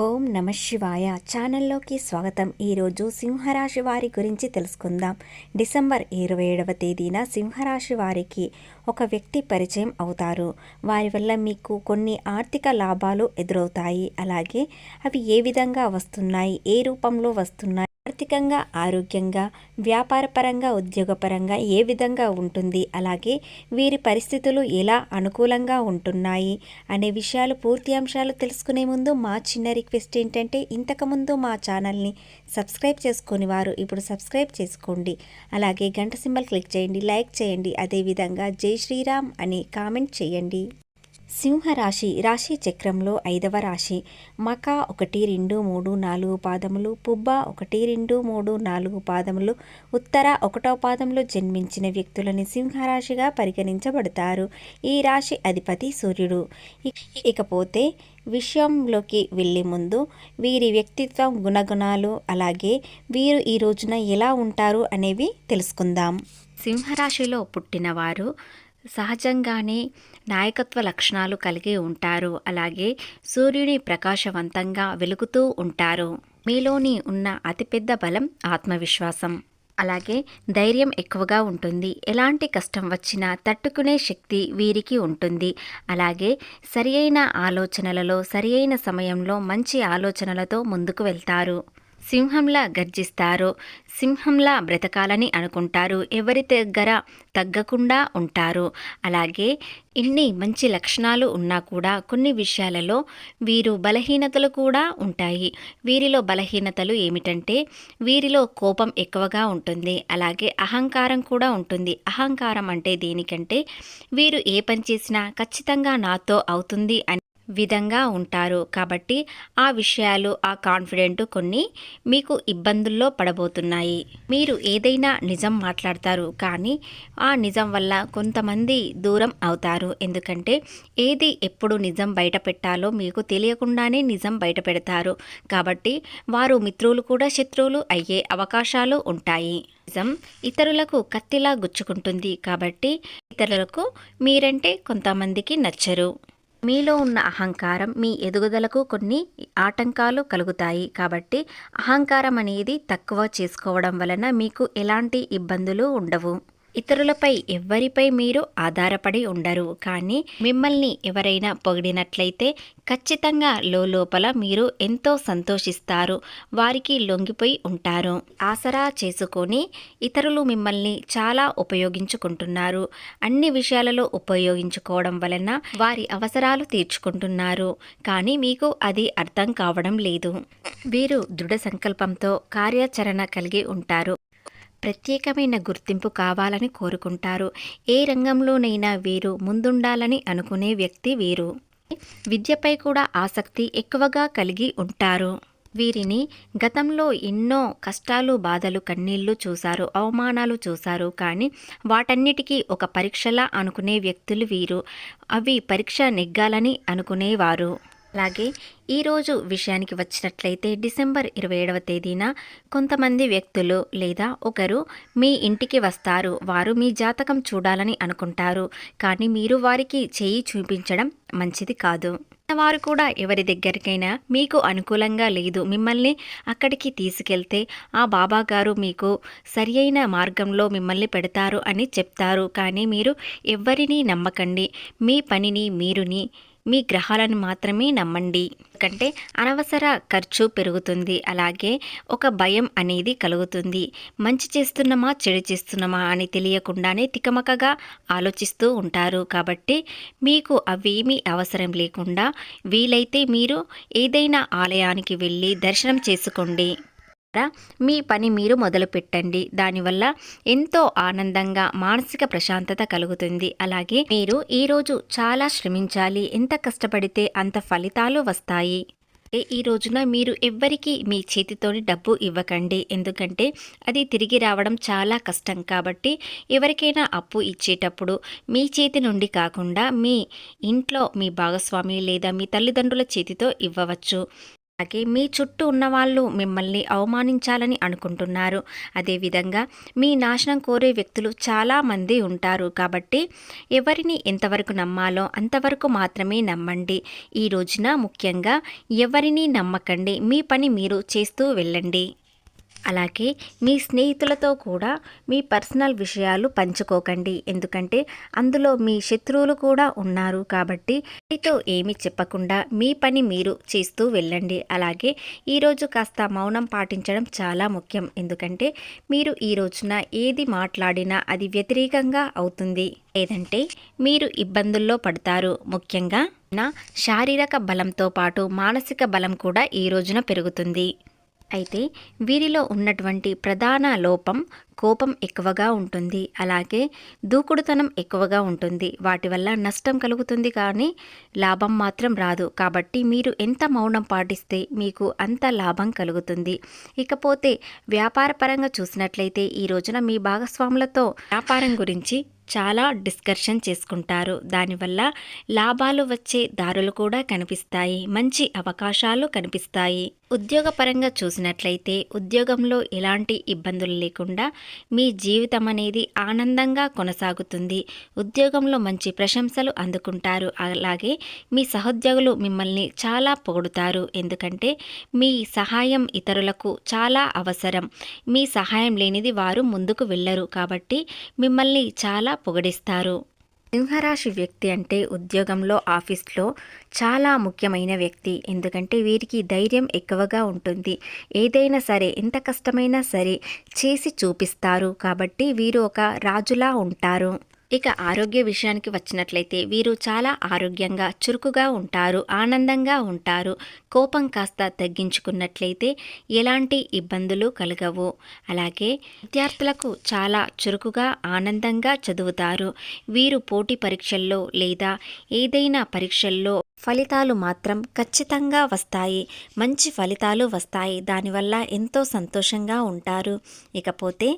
ఓం నమ శివాయ. ఛానల్లోకి స్వాగతం. ఈరోజు సింహరాశి వారి గురించి తెలుసుకుందాం. డిసెంబర్ ఇరవై ఏడవ తేదీన సింహరాశి వారికి ఒక వ్యక్తి పరిచయం అవుతారు. వారి వల్ల మీకు కొన్ని ఆర్థిక లాభాలు ఎదురవుతాయి. అలాగే అవి ఏ విధంగా వస్తున్నాయి? ఏ రూపంలో వస్తున్నాయి? ఆర్థికంగా ఆరోగ్యంగా వ్యాపారపరంగా ఉద్యోగపరంగా ఏ విధంగా ఉంటుంది? అలాగే వీరి పరిస్థితులు ఎలా అనుకూలంగా ఉంటున్నాయి? అనే విషయాలు పూర్తి అంశాలు తెలుసుకునే ముందు మా చిన్న రిక్వెస్ట్ ఏంటంటే ఇంతకుముందు మా ఛానల్ని సబ్స్క్రైబ్ చేసుకుని వారు ఇప్పుడు సబ్స్క్రైబ్ చేసుకోండి. అలాగే గంట సింబల్ క్లిక్ చేయండి లైక్ చేయండి. అదేవిధంగా జై శ్రీరామ్ అని కామెంట్ చేయండి. సింహరాశి రాశి చక్రంలో ఐదవ రాశి. మక ఒకటి రెండు మూడు నాలుగు పాదములు పుబ్బ ఒకటి రెండు మూడు నాలుగు పాదములు ఉత్తర ఒకటో పాదంలో జన్మించిన వ్యక్తులని సింహరాశిగా పరిగణించబడతారు. ఈ రాశి అధిపతి సూర్యుడు. ఇకపోతే విషయంలోకి వెళ్ళే ముందు వీరి వ్యక్తిత్వం గుణగుణాలు అలాగే వీరు ఈ రోజున ఎలా ఉంటారు అనేవి తెలుసుకుందాం. సింహరాశిలో పుట్టినవారు సహజంగానే నాయకత్వ లక్షణాలు కలిగి ఉంటారు. అలాగే సూర్యుని ప్రకాశవంతంగా వెలుగుతూ ఉంటారు. మీలోని ఉన్న అతిపెద్ద బలం ఆత్మవిశ్వాసం. అలాగే ధైర్యం ఎక్కువగా ఉంటుంది. ఎలాంటి కష్టం వచ్చినా తట్టుకునే శక్తి వీరికి ఉంటుంది. అలాగే సరి ఆలోచనలలో సరియైన సమయంలో మంచి ఆలోచనలతో ముందుకు వెళ్తారు. సింహంలా గర్జిస్తారు. సింహంలా బ్రతకాలని అనుకుంటారు. ఎవరి దగ్గర తగ్గకుండా ఉంటారు. అలాగే ఇన్ని మంచి లక్షణాలు ఉన్నా కూడా కొన్ని విషయాలలో వీరు బలహీనతలు కూడా ఉంటాయి. వీరిలో బలహీనతలు ఏమిటంటే వీరిలో కోపం ఎక్కువగా ఉంటుంది. అలాగే అహంకారం కూడా ఉంటుంది. అహంకారం అంటే దేనికంటే వీరు ఏ పని చేసినా ఖచ్చితంగా నాతో అవుతుంది అని విధంగా ఉంటారు. కాబట్టి ఆ విషయాలు ఆ కాన్ఫిడెంట్ కొన్ని మీకు ఇబ్బందుల్లో పడబోతున్నాయి. మీరు ఏదైనా నిజం మాట్లాడతారు. కానీ ఆ నిజం వల్ల కొంతమంది దూరం అవుతారు. ఎందుకంటే ఏది ఎప్పుడు నిజం బయట పెట్టాలో మీకు తెలియకుండానే నిజం బయట పెడతారు. కాబట్టి వారు మిత్రులు కూడా శత్రువులు అయ్యే అవకాశాలు ఉంటాయి. నిజం ఇతరులకు కత్తిలా గుచ్చుకుంటుంది. కాబట్టి ఇతరులకు మీరంటే కొంతమందికి నచ్చరు. మీలో ఉన్న అహంకారం మీ ఎదుగుదలకు కొన్ని ఆటంకాలు కలుగుతాయి. కాబట్టి అహంకారం అనేది తక్కువ చేసుకోవడం వలన మీకు ఎలాంటి ఇబ్బందులు ఉండవు. ఇతరులపై ఎవ్వరిపై మీరు ఆధారపడి ఉండరు. కానీ మిమ్మల్ని ఎవరైనా పొగిడినట్లయితే ఖచ్చితంగా లోపల మీరు ఎంతో సంతోషిస్తారు. వారికి లొంగిపోయి ఉంటారు. ఆసరా చేసుకొని ఇతరులు మిమ్మల్ని చాలా ఉపయోగించుకుంటున్నారు. అన్ని విషయాలలో ఉపయోగించుకోవడం వలన వారి అవసరాలు తీర్చుకుంటున్నారు. కానీ మీకు అది అర్థం కావడం లేదు. వీరు దృఢ సంకల్పంతో కార్యాచరణ కలిగి ఉంటారు. ప్రత్యేకమైన గుర్తింపు కావాలని కోరుకుంటారు. ఏ రంగంలోనైనా వీరు ముందుండాలని అనుకునే వ్యక్తి వీరు. విద్యపై కూడా ఆసక్తి ఎక్కువగా కలిగి ఉంటారు. వీరిని గతంలో ఎన్నో కష్టాలు బాధలు కన్నీళ్ళు చూశారు అవమానాలు చూశారు. కానీ వాటన్నిటికీ ఒక పరీక్షలా అనుకునే వ్యక్తులు వీరు. అవి పరీక్ష నెగ్గాలని అనుకునేవారు. అలాగే ఈరోజు విషయానికి వచ్చినట్లయితే డిసెంబర్ ఇరవై ఏడవ తేదీన కొంతమంది వ్యక్తులు లేదా ఒకరు మీ ఇంటికి వస్తారు. వారు మీ జాతకం చూడాలని అనుకుంటారు. కానీ మీరు వారికి చేయి చూపించడం మంచిది కాదు. వారు కూడా ఎవరి దగ్గరికైనా మీకు అనుకూలంగా లేదు. మిమ్మల్ని అక్కడికి తీసుకెళ్తే ఆ బాబా గారు మీకు సరి మార్గంలో మిమ్మల్ని పెడతారు అని చెప్తారు. కానీ మీరు ఎవరిని నమ్మకండి. మీ పనిని మీరుని మీ గ్రహాలను మాత్రమే నమ్మండి. ఎందుకంటే అనవసర ఖర్చు పెరుగుతుంది. అలాగే ఒక భయం అనేది కలుగుతుంది. మంచి చేస్తున్నామా చెడు చేస్తున్నామా అని తెలియకుండానే తికమకగా ఆలోచిస్తూ ఉంటారు. కాబట్టి మీకు అవేమీ అవసరం లేకుండా వీలైతే మీరు ఏదైనా ఆలయానికి వెళ్ళి దర్శనం చేసుకోండి. మీ పని మీరు మొదలు పెట్టండి దానివల్ల ఎంతో ఆనందంగా మానసిక ప్రశాంతత కలుగుతుంది. అలాగే మీరు ఈరోజు చాలా శ్రమించాలి. ఎంత కష్టపడితే అంత ఫలితాలు వస్తాయి. ఈ రోజున మీరు ఎవ్వరికీ మీ చేతితోని డబ్బు ఇవ్వకండి. ఎందుకంటే అది తిరిగి రావడం చాలా కష్టం. కాబట్టి ఎవరికైనా అప్పు ఇచ్చేటప్పుడు మీ చేతి నుండి కాకుండా మీ ఇంట్లో మీ భాగస్వామి లేదా మీ తల్లిదండ్రుల చేతితో ఇవ్వవచ్చు. అలాగే మీ చుట్టూ ఉన్న వాళ్ళు మిమ్మల్ని అవమానించాలని అనుకుంటున్నారు. అదేవిధంగా మీ నాశనం కోరే వ్యక్తులు చాలామంది ఉంటారు. కాబట్టి ఎవరిని ఎంతవరకు నమ్మాలో అంతవరకు మాత్రమే నమ్మండి. ఈ రోజున ముఖ్యంగా ఎవరిని నమ్మకండి మీ పని మీరు చేస్తూ వెళ్ళండి. అలాగే మీ స్నేహితులతో కూడా మీ పర్సనల్ విషయాలు పంచుకోకండి. ఎందుకంటే అందులో మీ శత్రువులు కూడా ఉన్నారు కాబట్టి మీతో ఏమి చెప్పకుండా మీ పని మీరు చేస్తూ వెళ్ళండి. అలాగే ఈరోజు కాస్త మౌనం పాటించడం చాలా ముఖ్యం. ఎందుకంటే మీరు ఈ రోజున ఏది మాట్లాడినా అది వ్యతిరేకంగా అవుతుంది. లేదంటే మీరు ఇబ్బందుల్లో పడతారు. ముఖ్యంగా నా శారీరక బలంతో పాటు మానసిక బలం కూడా ఈ రోజున పెరుగుతుంది. అయితే వీరిలో ఉన్నటువంటి ప్రధాన లోపం కోపం ఎక్కువగా ఉంటుంది. అలాగే దూకుడుతనం ఎక్కువగా ఉంటుంది. వాటి వల్ల నష్టం కలుగుతుంది కానీ లాభం మాత్రం రాదు. కాబట్టి మీరు ఎంత మౌనం పాటిస్తే మీకు అంత లాభం కలుగుతుంది. ఇకపోతే వ్యాపారపరంగా చూసినట్లయితే ఈ రోజున మీ భాగస్వాములతో వ్యాపారం గురించి చాలా డిస్కషన్ చేసుకుంటారు. దానివల్ల లాభాలు వచ్చే దారులు కూడా కనిపిస్తాయి. మంచి అవకాశాలు కనిపిస్తాయి. ఉద్యోగపరంగా చూసినట్లయితే ఉద్యోగంలో ఎలాంటి ఇబ్బందులు లేకుండా మీ జీవితం అనేది ఆనందంగా కొనసాగుతుంది. ఉద్యోగంలో మంచి ప్రశంసలు అందుకుంటారు. అలాగే మీ సహోద్యోగులు మిమ్మల్ని చాలా పొగుడుతారు. ఎందుకంటే మీ సహాయం ఇతరులకు చాలా అవసరం. మీ సహాయం లేనిది వారు ముందుకు వెళ్ళరు. కాబట్టి మిమ్మల్ని చాలా పొగడిస్తారు. సింహరాశి వ్యక్తి అంటే ఉద్యోగంలో ఆఫీస్లో చాలా ముఖ్యమైన వ్యక్తి. ఎందుకంటే వీరికి ధైర్యం ఎక్కువగా ఉంటుంది. ఏదైనా సరే ఎంత కష్టమైనా సరే చేసి చూపిస్తారు. కాబట్టి వీరు ఒక రాజులా ఉంటారు. ఇక ఆరోగ్య విషయానికి వచ్చినట్లయితే వీరు చాలా ఆరోగ్యంగా చురుకుగా ఉంటారు ఆనందంగా ఉంటారు. కోపం కాస్త తగ్గించుకున్నట్లయితే ఎలాంటి ఇబ్బందులు కలగవు. అలాగే విద్యార్థులకు చాలా చురుకుగా ఆనందంగా చదువుతారు. వీరు పోటీ పరీక్షల్లో లేదా ఏదైనా పరీక్షల్లో ఫలితాలు మాత్రం ఖచ్చితంగా వస్తాయి. మంచి ఫలితాలు వస్తాయి. దానివల్ల ఎంతో సంతోషంగా ఉంటారు. ఇకపోతే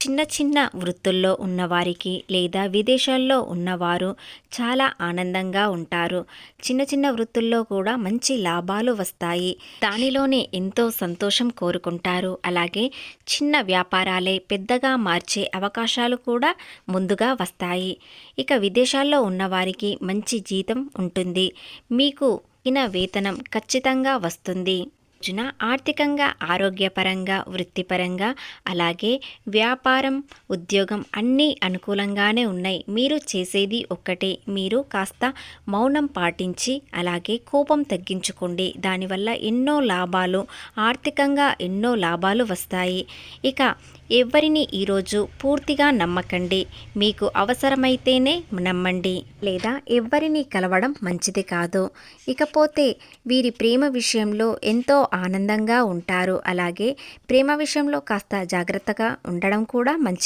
చిన్న చిన్న వృత్తుల్లో ఉన్నవారికి లేదా విదేశాల్లో ఉన్నవారు చాలా ఆనందంగా ఉంటారు. చిన్న చిన్న వృత్తుల్లో కూడా మంచి లాభాలు వస్తాయి. దానిలోనే ఎంతో సంతోషం కోరుకుంటారు. అలాగే చిన్న వ్యాపారాలే పెద్దగా మార్చే అవకాశాలు కూడా ముందుగా వస్తాయి. ఇక విదేశాల్లో ఉన్నవారికి మంచి జీతం ఉంటుంది. మీకు ఇన వేతనం ఖచ్చితంగా వస్తుంది. రోజున ఆర్థికంగా ఆరోగ్యపరంగా వృత్తిపరంగా అలాగే వ్యాపారం ఉద్యోగం అన్నీ అనుకూలంగానే ఉన్నాయి. మీరు చేసేది ఒక్కటే. మీరు కాస్త మౌనం పాటించి అలాగే కోపం తగ్గించుకోండి. దానివల్ల ఎన్నో లాభాలు ఆర్థికంగా ఎన్నో లాభాలు వస్తాయి. ఇక ఎవరిని ఈరోజు పూర్తిగా నమ్మకండి. మీకు అవసరమైతేనే నమ్మండి. లేదా ఎవరిని కలవడం మంచిది కాదు. ఇకపోతే వీరి ప్రేమ విషయంలో ఎంతో ఆనందంగా ఉంటారు. అలాగే ప్రేమ విషయంలో కాస్త జాగ్రత్తగా ఉండడం కూడా మంచిది.